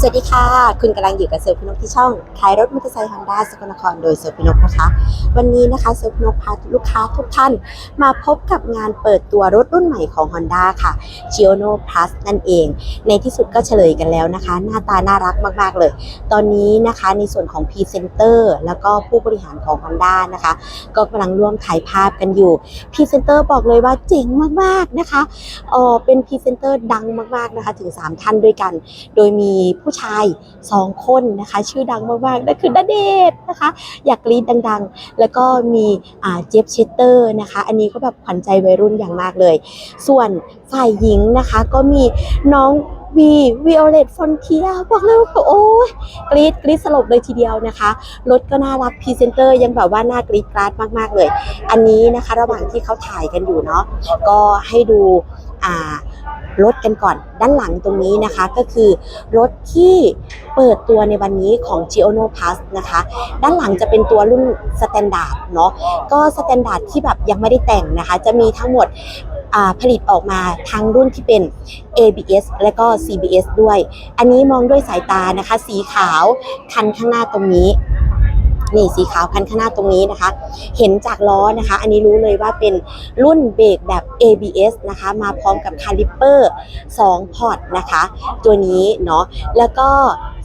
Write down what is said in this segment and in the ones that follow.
สวัสดีค่ะ คุณกำลังอยู่กับเซลล์พินกที่ช่องขายรถมอเตอร์ไซค์ฮอนด้าสกลนครโดยเซลล์พินกนะคะ วันนี้นะคะเซลล์พินกพาลูกค้าทุกท่าน มาพบกับงานเปิดตัวรถรุ่นใหม่ของ Honda ค่ะ g i o n o Plus นั่นเอง ในที่สุดก็เฉลยกันแล้วนะคะ หน้าตาน่ารักมาก ๆ เลย ตอนนี้นะคะในส่วนของ p r e s e n t e r แล้วก็ผู้บริหารของ Honda นะคะ ก็กำลังร่วมถ่ายภาพกันอยู่พรีเซนเตอร์บอกเลยว่าเจ๋งมากๆนะคะเออเป็นพรีเซนเตอร์ดังมากๆนะคะถึง 3 ท่านด้วยกัน โดยมีผผู้ชาย 2 คนนะคะ ชื่อดังมากๆนั่นคือณเดชน์นะคะ อยากกรีดดังๆ แล้วก็มีเจฟเชสเตอร์นะคะ อันนี้ก็แบบขวัญใจวัยรุ่นอย่างมากเลย ส่วนฝ่ายหญิงนะคะก็มีน้องวีวิโอเลตฟอนเทียบอกเลยว่าโอ้ยกรีดกรีดสลบเลยทีเดียวนะคะรถก็น่ารักพรีเซนเตอร์ยังแบบว่าน่ากรีดกราดมากๆเลย อันนี้นะคะ ระหว่างที่เขาถ่ายกันอยู่เนาะก็ให้ดูอ่า รถกันก่อนด้านหลังตรงนี้นะคะก็คือรถที่เปิดตัวในวันนี้ของ g i o n o Plus นะคะ ด้านหลังจะเป็นตัวรุ่นสแตนดาร์ดเนาะก็สแตนดาร์ดที่แบบยังไม่ได้แต่งนะคะ จะมีทั้งหมดผลิตออกมาทั้งรุ่นที่เป็น ABS และก็ CBS ด้วย อันนี้มองด้วยสายตานะคะ สีขาวคันข้างหน้าตรงนี้ นี่สีขาวคันข้างหน้าตรงนี้นะคะ เห็นจากล้อนะคะ อันนี้รู้เลยว่าเป็นรุ่นเบรกแบบ ABS นะคะ มาพร้อมกับคาลิปเปอร์2พอร์ตนะคะ ตัวนี้เนาะแล้วก็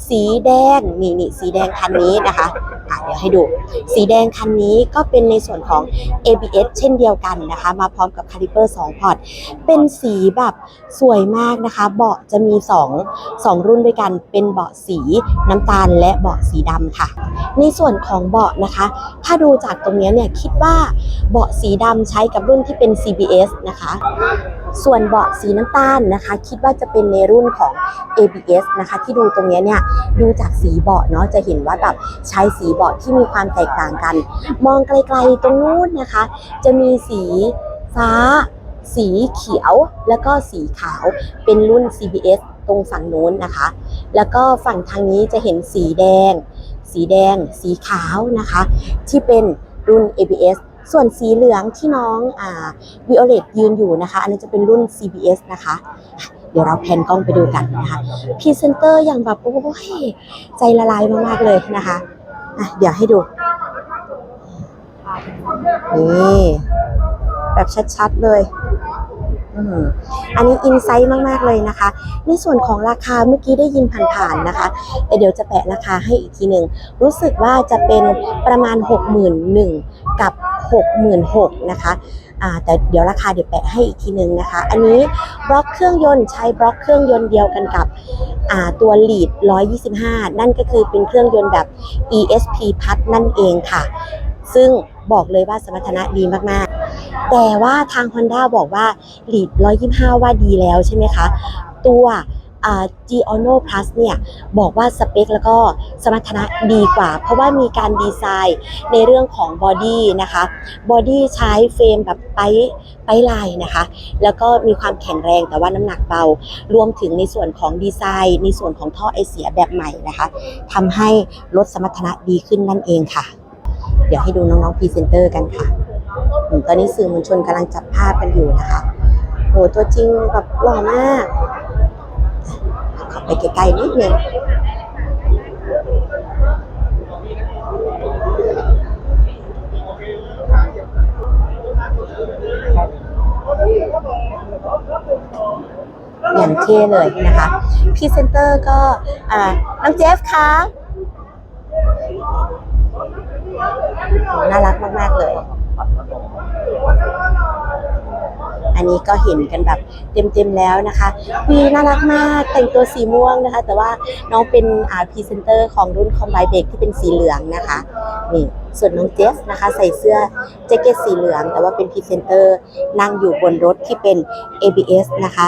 สีแดงนี่นี่สีแดงคันนี้นะคะ อะเดี๋ยวให้ดู สีแดงคันนี้ก็เป็นในส่วนของ ABS เช่นเดียวกันนะคะ มาพร้อมกับคาลิเปอร์2พอร์ตเป็นสีแบบสวยมากนะคะ เบาะจะมี 2 2 รุ่นด้วยกันเป็นเบาะสีน้ำตาลและเบาะสีดำค่ะ ในส่วนของเบาะนะคะ ถ้าดูจากตรงนี้เนี่ยคิดว่าเบาะสีดำใช้กับรุ่นที่เป็น CBS นะคะ ส่วนเบาะสีน้ำตาลนะคะ คิดว่าจะเป็นในรุ่นของ ABS นะคะ ที่ดูตรงนี้เนี่ยดูจากสีเบาะเนาะจะเห็นว่าแบบใช้สีเบาะที่มีความแตกต่างกัน มองไกลๆตรงนู้นนะคะ จะมีสีฟ้า สีเขียว แล้วก็สีขาวเป็นรุ่น CBS ตรงฝั่งนู้นนะคะ แล้วก็ฝั่งทางนี้จะเห็นสีแดง สีแดง สีขาวนะคะ ที่เป็นรุ่น ABS ส่วนสีเหลืองที่น้องอ่าวิโอเลตยืนอยู่นะคะ อันนี้จะเป็นรุ่น CBS นะคะ เดี๋ยวเราแพนกล้องไปดูกันนะคะพรีเซนเตอร์อย่างแบบโอ้ยใจละลายมากๆเลยนะคะอะเดี๋ยวให้ดู นี่ แบบชัดๆเลยอันนี้อินไซต์มาก ๆ เลยนะคะ ในส่วนของราคาเมื่อกี้ได้ยินผ่านๆนะคะ แต่เดี๋ยวจะแปะราคาให้อีกทีหนึ่ง รู้สึกว่าจะเป็นประมาณ 61,000กับ 66,000นะคะแต่เดี๋ยวราคาเดี๋ยวแปะให้อีกทีนึงนะคะ อันนี้บล็อกเครื่องยนต์ใช้บล็อกเครื่องยนต์เดียวกันกับตัว Lead 125 นั่นก็คือเป็นเครื่องยนต์แบบ ESP พัดนั่นเองค่ะ ซึ่งบอกเลยว่าสมรรถนะดีมากๆ แต่ว่าทาง Honda บอกว่า Lead 125 ว่าดีแล้วใช่ไหมคะ ตัว g i o n o Plus เนี่ยบอกว่าสเปคแล้วก็สมรรถนะดีกว่า เพราะว่ามีการดีไซน์ในเรื่องของบอดี้นะคะบอดี้ใช้เฟรมแบบไปไปลายนะคะ แล้วก็มีความแข็งแรงแต่ว่าน้ำหนักเบา รวมถึงในส่วนของดีไซน์ ในส่วนของท่อไอเสียแบบใหม่นะคะทำให้ลดสมรรถนะดีขึ้นนั่นเองค่ะ เดี๋ยวให้ดูน้องๆพรีเซนเตอร์กันค่ะตอนนี้สื่อมวลชนกำลังจับภาพกันอยู่นะคะโหตัวจริงแบบหล่อมาก ใกล้ๆนิดนึงอย่างเท่เลยนะคะพรีเซนเตอร์ก็อ่าน้องเจฟคะน่ารักมาก ๆ เลย อันนี้ก็เห็นกันแบบเต็มๆแล้วนะคะวีน่ารักมากแต่งตัวสีม่วงนะคะ แต่ว่าน้องเป็นอ่าพรีเซนเตอร์ของรุ่นคอมไบเบกที่เป็นสีเหลืองนะคะนี่ส่วนน้องเจสนะคะ ใส่เสื้อแจ็คเก็ตสีเหลือง แต่ว่าเป็นพรีเซนเตอร์นั่งอยู่บนรถที่เป็น ABS นะคะ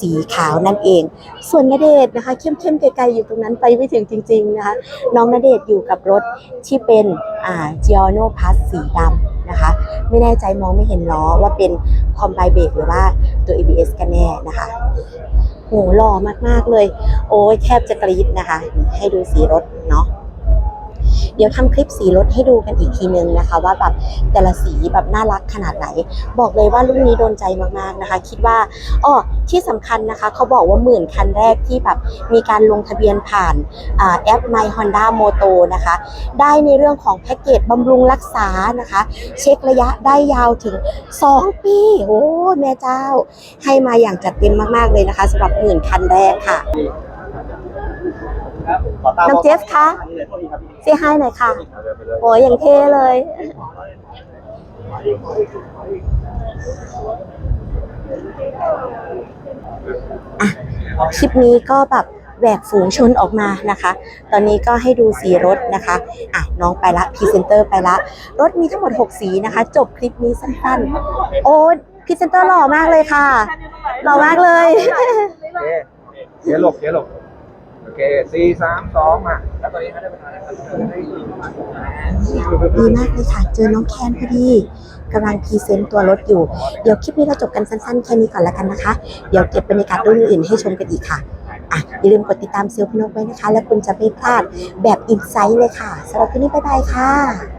สีขาวนั่นเอง ส่วนนาเดชนะคะ เข้มๆไกลๆอยู่ตรงนั้นไปไม่ถึงจริง ๆนะคะ น้องนาเดชอยู่กับรถที่เป็นอ่า g i o n o Plus สีดำนะคะ ไม่แน่ใจมองไม่เห็นล้อว่าเป็น คอมไบเบรกหรือว่าตัว ABS กันแน่นะคะโหหล่อมากๆเลย โอ้ยแทบจะกรี๊ดนะคะ ให้ดูสีรถเนาะ เดี๋ยวทำคลิปสีรถให้ดูกันอีกทีนึงนะคะ ว่าแบบแต่ละสีแบบน่ารักขนาดไหน บอกเลยว่ารุ่นนี้โดนใจมากๆนะคะ คิดว่าอ้อที่สำคัญนะคะเขาบอกว่าหมื่นคันแรกที่แบบมีการลงทะเบียนผ่านอแอป My Honda Moto นะคะ ได้ในเรื่องของแพ็กเกจบำรุงรักษานะคะ เช็คระยะได้ยาวถึง 2 ปีโอ้แม่เจ้า ให้มาอย่างจัดเต็มมากๆเลยนะคะสำหรับหมื่นคันแรกค่ะ น้องเจฟคะเซฮายหน่อยค่ะ โอ้ยอย่างเท่เลย อะ คลิปนี้ก็แบบแหวกฝูงชนออกมานะคะ ตอนนี้ก็ให้ดูสีรถนะคะ อะ น้องไปละพรีเซนเตอร์ไปละ รถมีทั้งหมด 6 สีนะคะ จบคลิปนี้สั้นๆ โอ้พรีเซนเตอร์หล่อมากเลยค่ะ หล่อมากเลยโอเคเดี๋ยวหลบเดี๋ยวหลบ โอเคสี่สามสองอะแล้วตอนนี้ให้ได้ประธานนะครับดีมากเลยค่ะ เจอน้องแคนพอดีกำลังพรีเซนต์ตัวรถอยู่ เดี๋ยวคลิปนี้เราจบกันสั้นๆ แค่นี้ก่อนแล้วกันนะคะ เดี๋ยวเก็บบรรยากาศรุ่นอื่นให้ชมกันอีกค่ะ อะ อย่าลืมกดติดตามเซลล์พนกไว้นะคะ แล้วคุณจะไม่พลาดแบบอินไซต์เลยค่ะสำหรับคลิปนี้บ๊ายบายค่ะ